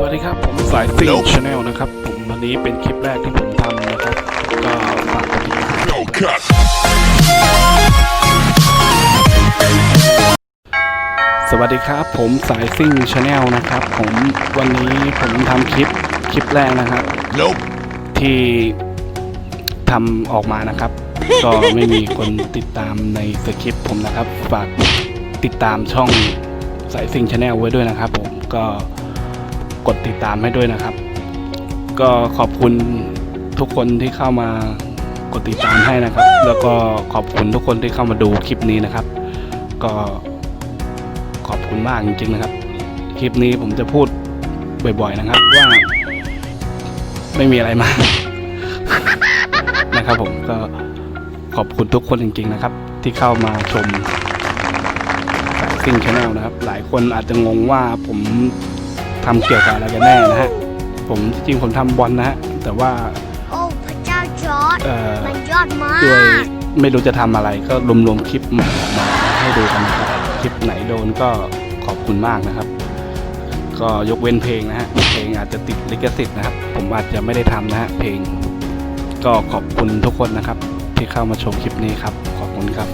สวัสดีครับ ผมสายซิงชาแนลนะครับผมวันนี้เป็นคลิปแรกที่ผมทำนะครับ ก็ฝากกดติดตาม No cut. สวัสดีครับ ผมสายซิ่งชาแนลนะครับ ผมวันนี้ผมทำคลิปคลิปแรกนะครับ Nope. ที่ทำออกมานะครับ ก็ไม่มีคนติดตามในสคริปต์ผมนะครับ ฝากติดตามช่องสายซิงชาแนลไว้ด้วยนะครับ ผมก็ กดติดตามให้ด้วยนะครับ ก็ขอบคุณทุกคนที่เข้ามากดติดตามให้นะครับ แล้วก็ขอบคุณทุกคนที่เข้ามาดูคลิปนี้นะครับ ก็ขอบคุณมากจริงๆนะครับ คลิปนี้ผมจะพูดบ่อยๆนะครับ ว่าไม่มีอะไรมากนะครับผมก็ขอบคุณทุกคนจริงๆนะครับ ที่เข้ามาชมสายซิ่งชาแนลนะครับ หลายคนอาจจะงงว่าผม ทำเกี่ยวกับอะไรกันแน่นะฮะ ผมจริงๆผมทำบอลนะฮะ แต่ว่า โอ้พระเจ้าจอร์ดเอ่อมันยอดมาด้วยกไม่รู้จะทำอะไรก็รวมๆคลิปมาออกมาให้ดูกันนะครับ คลิปไหนโดนก็ขอบคุณมากนะครับ ก็ยกเว้นเพลงนะฮะ เพลงอาจจะติดลิขสิทธิ์นะครับ ผมอาจจะไม่ได้ทำนะฮะเพลง ก็ขอบคุณทุกคนนะครับ ที่เข้ามาชมคลิปนี้ครับ ขอบคุณครับ